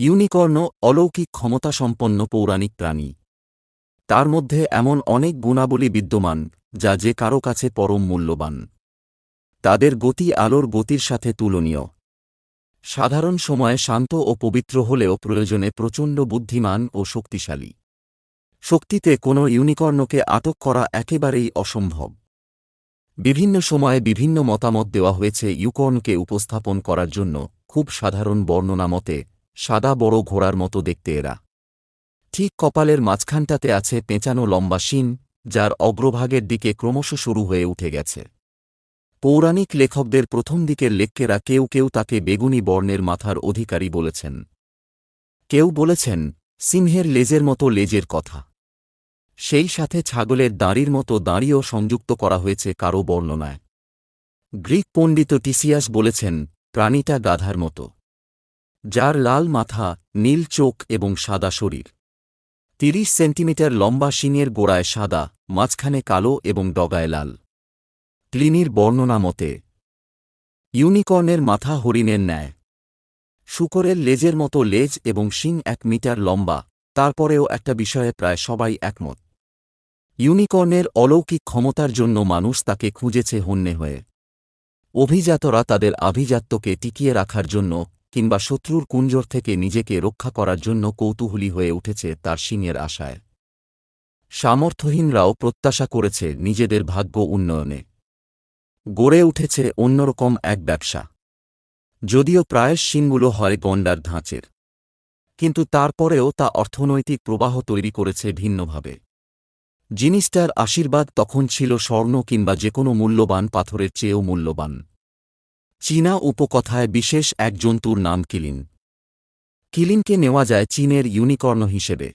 Unicorn অলৌকিক ক্ষমতাসম্পন্ন পৌরাণিক প্রাণী। তার মধ্যে এমন অনেক গুণাবলী বিদ্যমান, যা যে কারও কাছে পরম মূল্যবান। তাদের গতি আলোর গতির সাথে তুলনীয়। সাধারণ সময়ে শান্ত ও পবিত্র হলেও প্রয়োজনে প্রচণ্ড বুদ্ধিমান ও শক্তিশালী। শক্তিতে কোনো ইউনিকর্নকে আটক করা একেবারেই অসম্ভব। বিভিন্ন সময়ে বিভিন্ন মতামত দেওয়া হয়েছে ইউকর্নকে উপস্থাপন করার জন্য, খুব সাধারণ বর্ণনা মতে সাদা বড় ঘোড়ার মতো দেখতে এরা। ঠিক কপালের মাঝখানটাতে আছে পেঁচানো লম্বা শিন যার অগ্রভাগের দিকে ক্রমশ শুরু হয়ে উঠে গেছে। পৌরাণিক লেখকদের প্রথম দিকের লেখকেরা কেউ কেউ তাকে বেগুনি বর্ণের মাথার অধিকারী বলেছেন। কেউ বলেছেন, সিংহের লেজের মতো লেজের কথা। সেই সাথে ছাগলের দাঁড়ির মতো দাঁড়িও সংযুক্ত করা হয়েছে কারও বর্ণনায়। গ্রিক পণ্ডিত টিসিয়াস বলেছেন, প্রাণীটা গাধার মতো। যার লাল মাথা, নীল চোখ এবং সাদা শরীর। তিরিশ সেন্টিমিটার লম্বা শিঙের গোড়ায় সাদা, মাঝখানে কালো এবং ডগায় লাল। প্লিনির বর্ণনা মতে, ইউনিকর্নের মাথা হরিণের ন্যায়। শুকরের লেজের মতো লেজ এবং শিং এক মিটার লম্বা, তারপরেও একটা বিষয়ে প্রায় সবাই একমত। ইউনিকর্নের অলৌকিক ক্ষমতার জন্য মানুষ তাকে খুঁজেছে হন্যে হয়ে। অভিজাতরা তাদের আভিজাত্যকে টিকিয়ে রাখার জন্য কিংবা শত্রুর কুঞ্জর থেকে নিজেকে রক্ষা করার জন্য কৌতূহলী হয়ে উঠেছে তার শিংয়ের আশায়। সামর্থ্যহীনরাও প্রত্যাশা করেছে নিজেদের ভাগ্য উন্নয়নে। গড়ে উঠেছে অন্যরকম এক ব্যবসা। যদিও প্রায় শিনগুলো হয় গন্ডার ধাঁচের। কিন্তু তারপরেও তা অর্থনৈতিক প্রবাহ তৈরি করেছে ভিন্নভাবে। জিনিসটার আশীর্বাদ তখন ছিল স্বর্ণ কিংবা যে কোনো মূল্যবান পাথরের চেয়েও মূল্যবান। চীনা উপকথায় বিশেষ এক জন্তুর নাম কিলিন। কিলিনকে নেওয়া যায় চীনের ইউনিকর্ন হিসেবে।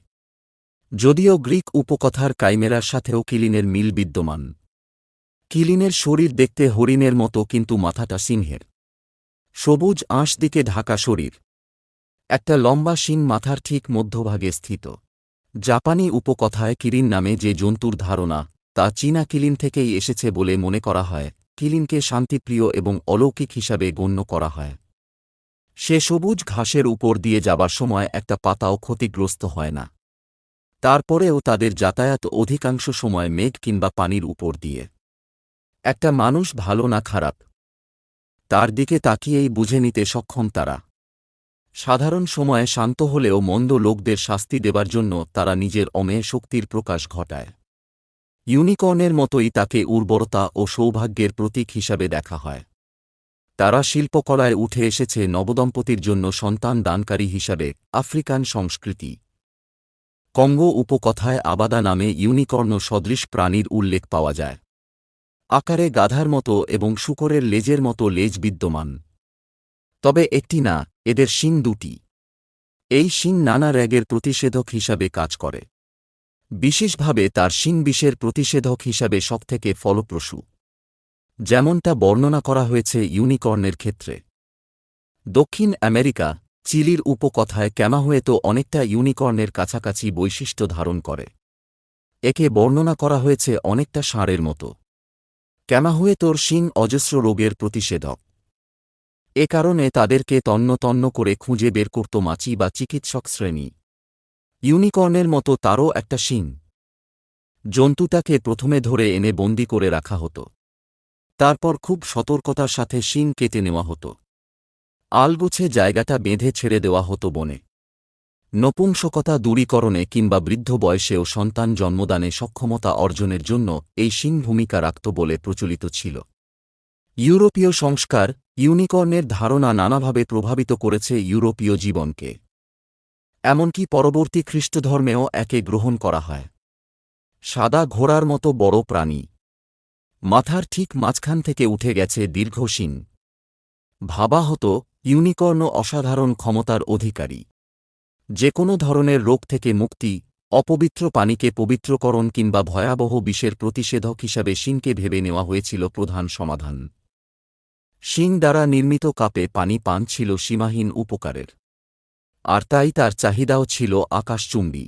যদিও গ্রিক উপকথার কাইমেরার সাথেও কিলিনের মিল বিদ্যমান। কিলিনের শরীর দেখতে হরিণের মতো কিন্তু মাথাটা সিংহের। সবুজ আঁশ দিকে ঢাকা শরীর। একটা লম্বা শিং মাথার ঠিক মধ্যভাগে স্থিত। জাপানি উপকথায় কিরিন নামে যে জন্তুর ধারণা, তা চীনা কিলিন থেকেই এসেছে বলে মনে করা হয়। কিলিনকে শান্তিপ্রিয় এবং অলৌকিক হিসাবে গণ্য করা হয়। সে সবুজ ঘাসের উপর দিয়ে যাবার সময় একটা পাতাও ক্ষতিগ্রস্ত হয় না। তারপরেও তাদের যাতায়াত অধিকাংশ সময় মেঘ কিংবা পানির উপর দিয়ে। একটা মানুষ ভালো না খারাপ। তার দিকে তাকিয়েই বুঝে নিতে সক্ষম তারা। সাধারণ সময়ে শান্ত হলেও মন্দ লোকদের শাস্তি দেবার জন্য তারা নিজের অমেয় শক্তির প্রকাশ ঘটায়। ইউনিকর্নের মতোই তাকে উর্বরতা ও সৌভাগ্যের প্রতীক হিসাবে দেখা হয়। তারা শিল্পকলায় উঠে এসেছে নবদম্পতির জন্য সন্তান দানকারী হিসাবে, আফ্রিকান সংস্কৃতি। কঙ্গো উপকথায় আবাদা নামে ইউনিকর্ন সদৃশ প্রাণীর উল্লেখ পাওয়া যায়। আকারে গাধার মতো এবং শুকরের লেজের মতো লেজ বিদ্যমান। তবে একটি না, এদের শিং দুটি। এই শিং নানা র্যাগের প্রতিষেধক হিসাবে কাজ করে। বিশেষভাবে তার শিং বিষের প্রতিষেধক হিসাবে সবথেকে ফলপ্রসূ। যেমনটা বর্ণনা করা হয়েছে ইউনিকর্নের ক্ষেত্রে। দক্ষিণ আমেরিকা, চিলির উপকথায় ক্যামাহুয়েতো অনেকটা ইউনিকর্নের কাছাকাছি বৈশিষ্ট্য ধারণ করে। একে বর্ণনা করা হয়েছে অনেকটা ষাঁড়ের মতো। ক্যামাহুয়েতোর শিং অজস্র রোগের প্রতিষেধক। এ কারণে তাদেরকে তন্ন তন্ন করে খুঁজে বের করত মাছি বা চিকিৎসক শ্রেণি। ইউনিকর্নের মতো তারও একটা শিং। জন্তুটাকে প্রথমে ধরে এনে বন্দি করে রাখা হতো। তারপর খুব সতর্কতার সাথে শিং কেটে নেওয়া হতো। আলগুছে জায়গাটা বেঁধে ছেড়ে দেওয়া হতো বনে। নপুংসকতা দূরীকরণে কিংবা বৃদ্ধ বয়সেও সন্তান জন্মদানে সক্ষমতা অর্জনের জন্য এই শিং ভূমিকা রাখত বলে প্রচলিত ছিল। ইউরোপীয় সংস্কার ইউনিকর্নের ধারণা নানাভাবে প্রভাবিত করেছে ইউরোপীয় জীবনকে। এমনকি পরবর্তী খ্রিস্টধর্মেও একে গ্রহণ করা হয়। সাদা ঘোড়ার মতো বড় প্রাণী। মাথার ঠিক মাঝখান থেকে উঠে গেছে দীর্ঘ শিং। ভাবা হতো ইউনিকর্ন অসাধারণ ক্ষমতার অধিকারী। যে কোনো ধরনের রোগ থেকে মুক্তি, অপবিত্র পানিকে পবিত্রকরণ কিংবা ভয়াবহ বিষের প্রতিষেধক হিসাবে শিংকে ভেবে নেওয়া হয়েছিল প্রধান সমাধান। শিং দ্বারা নির্মিত কাপে পানি পান ছিল সীমাহীন উপকারের। আর তাই তার চাহিদাও ছিল আকাশচুম্বী।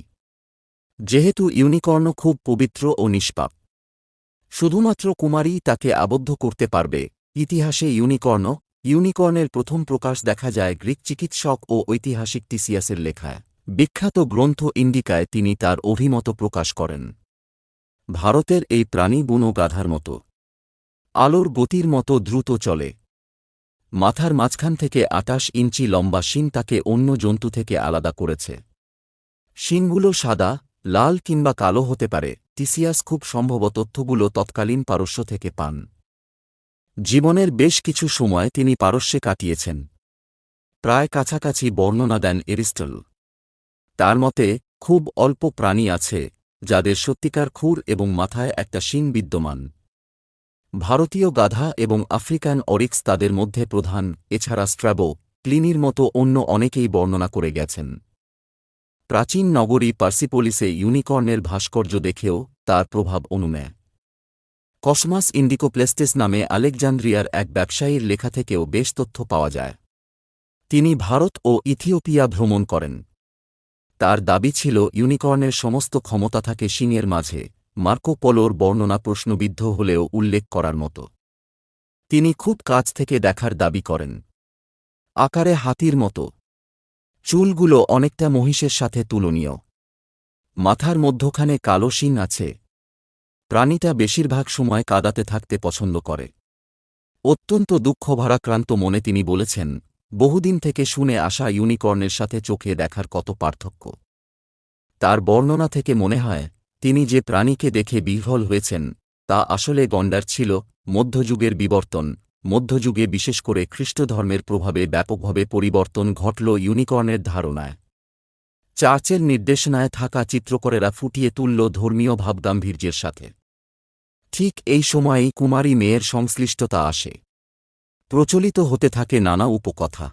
যেহেতু ইউনিকর্ন খুব পবিত্র ও নিষ্পাপ। শুধুমাত্র কুমারী তাকে আবদ্ধ করতে পারবে। ইতিহাসে ইউনিকর্ন ইউনিকর্নের প্রথম প্রকাশ দেখা যায় গ্রিক চিকিৎসক ও ঐতিহাসিক টিসিয়াসের লেখায়। বিখ্যাত গ্রন্থ ইন্ডিকায় তিনি তার অভিমত প্রকাশ করেন। ভারতের এই প্রাণী বুনো গাধার মতো। আলোর গতির মতো দ্রুত চলে। মাথার মাঝখান থেকে আটাশ ইঞ্চি লম্বা শিং তাকে অন্য জন্তু থেকে আলাদা করেছে। শিংগুলো সাদা, লাল কিংবা কালো হতে পারে, টিসিয়াস খুব সম্ভব তথ্যগুলো তৎকালীন পারস্য থেকে পান। জীবনের বেশ কিছু সময় তিনি পারস্যে কাটিয়েছেন। প্রায় কাছাকাছি বর্ণনা দেন এরিস্টল। তার মতে, খুব অল্প প্রাণী আছে, যাদের সত্যিকার খুর এবং মাথায় একটা শিং বিদ্যমান। ভারতীয় গাধা এবং আফ্রিকান অরিক্স তাদের মধ্যে প্রধান, এছাড়া স্ট্র্যাবো, ক্লিনির মতো অন্য অনেকেই বর্ণনা করে গেছেন। প্রাচীন নগরী পার্সিপোলিসে ইউনিকর্নের ভাস্কর্য দেখেও তার প্রভাব অনুমেয় কসমাস ইন্ডিকোপ্লেস্টেস নামে আলেকজান্দ্রিয়ার এক ব্যবসায়ীর লেখা থেকেও বেশ তথ্য পাওয়া যায়। তিনি ভারত ও ইথিওপিয়া ভ্রমণ করেন। তার দাবি ছিল, ইউনিকর্নের সমস্ত ক্ষমতা থাকে সিংয়ের মাঝে। মার্কো পোলোর বর্ণনা প্রশ্নবিদ্ধ হলেও উল্লেখ করার মতো। তিনি খুব কাছ থেকে দেখার দাবি করেন। আকারে হাতির মতো। চুলগুলো অনেকটা মহিষের সাথে তুলনীয়। মাথার মধ্যখানে কালো শিং আছে। প্রাণীটা বেশিরভাগ সময় কাদাতে থাকতে পছন্দ করে। অত্যন্ত দুঃখ ভারাক্রান্ত মনে তিনি বলেছেন, বহুদিন থেকে শুনে আসা ইউনিকর্নের সাথে চোখে দেখার কত পার্থক্য। তার বর্ণনা থেকে মনে হয় তিনি যে প্রাণীকে দেখে বিহ্বল হয়েছেন, তা আসলে গণ্ডার ছিল মধ্যযুগের বিবর্তন। মধ্যযুগে বিশেষ করে খ্রিস্টধর্মের প্রভাবে ব্যাপকভাবে পরিবর্তন ঘটল ইউনিকর্নের ধারণায়। চার্চের নির্দেশনায় থাকা চিত্রকরেরা ফুটিয়ে তুলল ধর্মীয় ভাবগাম্ভীর্যের সাথে। ঠিক এই সময়েই কুমারী মেয়ের সংশ্লিষ্টতা আসে। প্রচলিত হতে থাকে নানা উপকথা।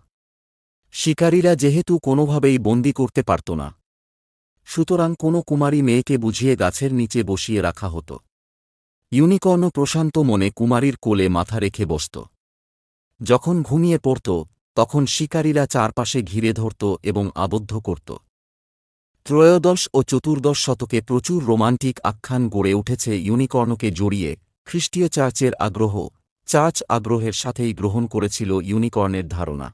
শিকারীরা যেহেতু কোনোভাবেই বন্দি করতে পারত না সুতরাং কোনো কুমারী মেয়েকে বুঝিয়ে গাছের নিচে বসিয়ে রাখা হতো। ইউনিকর্ন প্রশান্ত মনে কুমারীর কোলে মাথা রেখে বসত। যখন ঘুমিয়ে পড়ত, তখন শিকারীরা চারপাশে ঘিরে ধরত এবং আবদ্ধ করত। ত্রয়োদশ ও চতুর্দশ শতকে প্রচুর রোমান্টিক আখ্যান গড়ে উঠেছে ইউনিকর্নকে জড়িয়ে, খ্রিস্টীয় চার্চের আগ্রহ, চার্চ আগ্রহের সাথেই গ্রহণ করেছিল ইউনিকর্নের ধারণা।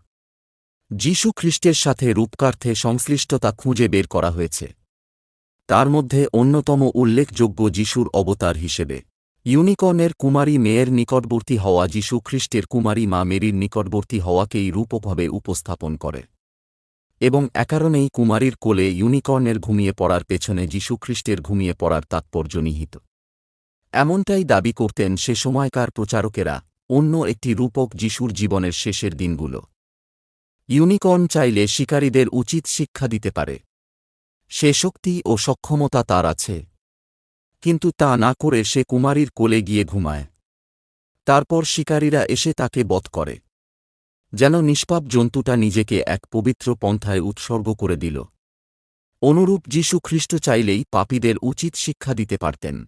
যীশু খ্রিস্টের সাথে রূপকার্থে সংশ্লিষ্টতা খুঁজে বের করা হয়েছে। তার মধ্যে অন্যতম উল্লেখযোগ্য যিশুর অবতার হিসেবে। ইউনিকর্নের কুমারী মেয়ের নিকটবর্তী হওয়া যীশু খ্রিস্টের কুমারী মা মেরির নিকটবর্তী হওয়াকেই রূপকভাবে উপস্থাপন করে। এবং একারণেই কুমারীর কোলে ইউনিকর্নের ঘুমিয়ে পড়ার পেছনে যীশুখ্রিস্টের ঘুমিয়ে পড়ার তাৎপর্য নিহিত। এমনটাই দাবি করতেন সে সময়কার প্রচারকেরা, অন্য একটি রূপক যিশুর জীবনের শেষের দিনগুলো। ইউনিকর্ন চাইলে শিকারীদের উচিত শিক্ষা দিতে পারে। সে শক্তি ও সক্ষমতা তার আছে। কিন্তু তা না করে সে কুমারীর কোলে গিয়ে ঘুমায়। তারপর শিকারীরা এসে তাকে বধ করে। যেন নিষ্পাপ জন্তুটা নিজেকে এক পবিত্র পন্থায় উৎসর্গ করে দিল। অনুরূপ যীশু খ্রিস্ট চাইলেই পাপীদের উচিত শিক্ষা দিতে পারতেন।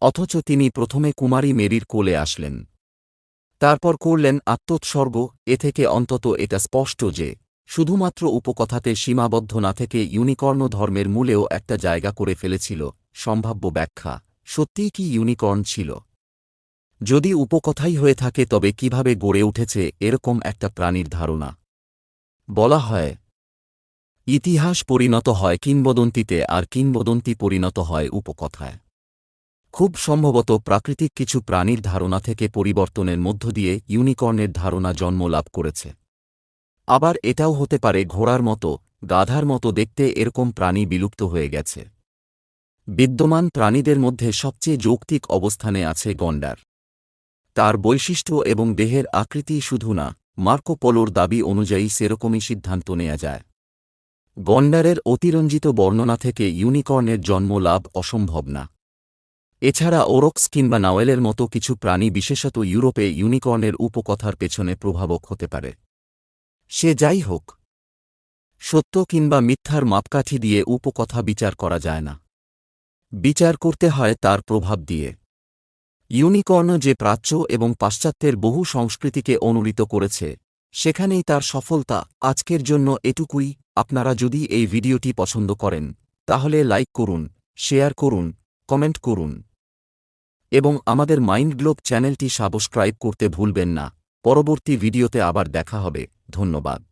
অথচ তিনি প্রথমে কুমারী মেরির কোলে আসলেন। তারপর করলেন আত্মোৎসর্গ, এ থেকে অন্তত এটা স্পষ্ট যে শুধুমাত্র উপকথাতে সীমাবদ্ধ না থেকে ইউনিকর্ন ধর্মের মূলেও একটা জায়গা করে ফেলেছিল, সম্ভাব্য ব্যাখ্যা, সত্যিই কি ইউনিকর্ন ছিল? যদি উপকথাই হয়ে থাকে তবে কীভাবে গড়ে উঠেছে এরকম একটা প্রাণীর ধারণা? বলা হয়, ইতিহাস পরিণত হয় কিংবদন্তিতে আর কিংবদন্তি পরিণত হয় উপকথায়। খুব সম্ভবত প্রাকৃতিক কিছু প্রাণীর ধারণা থেকে পরিবর্তনের মধ্য দিয়ে ইউনিকর্নের ধারণা জন্ম লাভ করেছে। আবার এটাও হতে পারে ঘোড়ার মতো, গাধার মতো দেখতে এরকম প্রাণী বিলুপ্ত হয়ে গেছে। বিদ্যমান প্রাণীদের মধ্যে সবচেয়ে যৌক্তিক অবস্থানে আছে গন্ডার। তার বৈশিষ্ট্য এবং দেহের আকৃতি শুধু না, মার্কো পোলোর দাবি অনুযায়ী সেরকমই সিদ্ধান্ত নেওয়া যায়। গন্ডারের অতিরঞ্জিত বর্ণনা থেকে ইউনিকর্নের জন্ম লাভ অসম্ভব না। এছাড়া ওরক্স কিংবা নাওয়েলের মতো কিছু প্রাণী বিশেষত ইউরোপে ইউনিকর্নের উপকথার পেছনে প্রভাবক হতে পারে। সে যাই হোক। সত্য কিংবা মিথ্যার মাপকাঠি দিয়ে উপকথা বিচার করা যায় না। বিচার করতে হয় তার প্রভাব দিয়ে। ইউনিকর্ন যে প্রাচ্য এবং পাশ্চাত্যের বহু সংস্কৃতিকে অনুরিত করেছে, সেখানেই তার সফলতা আজকের জন্য এটুকুই। আপনারা যদি এই ভিডিওটি পছন্দ করেন, তাহলে লাইক করুন, শেয়ার করুন, কমেন্ট করুন। এবং আমাদের মাইন্ড গ্লোব চ্যানেলটি সাবস্ক্রাইব করতে ভুলবেন না। পরবর্তী ভিডিওতে আবার দেখা হবে। ধন্যবাদ।